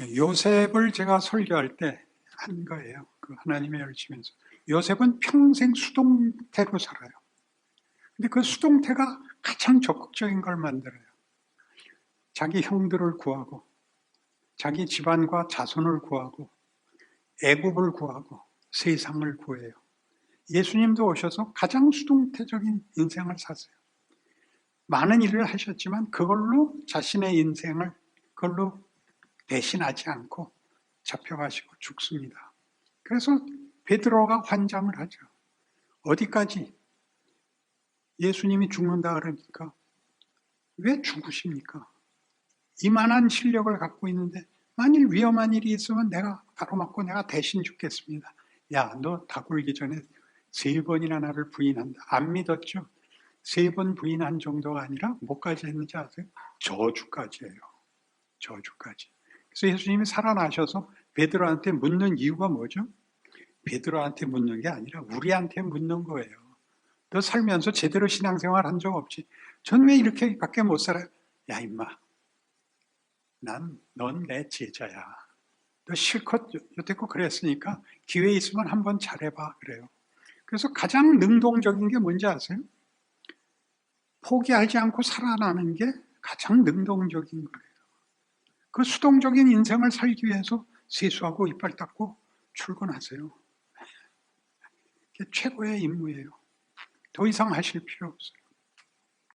요셉을 제가 설교할 때 한 거예요. 그 하나님의 열심에서 요셉은 평생 수동태로 살아요. 근데 그 수동태가 가장 적극적인 걸 만들어요. 자기 형들을 구하고, 자기 집안과 자손을 구하고, 애굽을 구하고, 세상을 구해요. 예수님도 오셔서 가장 수동태적인 인생을 사세요. 많은 일을 하셨지만 그걸로 자신의 인생을 그걸로 배신하지 않고 잡혀가시고 죽습니다. 그래서 베드로가 환장을 하죠. 어디까지 예수님이 죽는다 그러니까 왜 죽으십니까? 이만한 실력을 갖고 있는데 만일 위험한 일이 있으면 내가 가로막고 내가 대신 죽겠습니다. 야, 너 다 굴기 전에 세 번이나 나를 부인한다. 안 믿었죠? 세 번 부인한 정도가 아니라 뭐까지 했는지 아세요? 저주까지 해요. 저주까지. 그래서 예수님이 살아나셔서 베드로한테 묻는 이유가 뭐죠? 베드로한테 묻는 게 아니라 우리한테 묻는 거예요. 너 살면서 제대로 신앙생활 한 적 없지? 전 왜 이렇게밖에 못 살아요? 야 임마, 난 넌 내 제자야. 너 실컷 여태껏 그랬으니까 기회 있으면 한번 잘해봐 그래요. 그래서 가장 능동적인 게 뭔지 아세요? 포기하지 않고 살아나는 게 가장 능동적인 거예요. 그 수동적인 인생을 살기 위해서 세수하고 이빨 닦고 출근하세요. 최고의 임무예요. 더 이상 하실 필요 없어요.